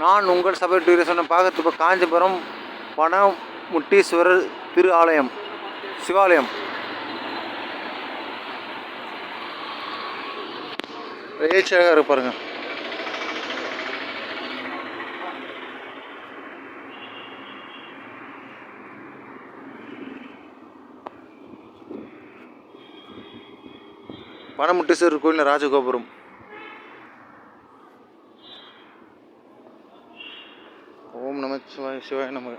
நான் உங்கள் சபை டூரிசம் பார்க்கறது இப்போ காஞ்சிபுரம் பனமுட்டீஸ்வரர் திரு ஆலயம் சிவாலயம். ஏச்சியாக இருக்கு பாருங்க. பனமுட்டீஸ்வரர் கோயில் ராஜகோபுரம். ஓம் நம சிவாய சிவாய நம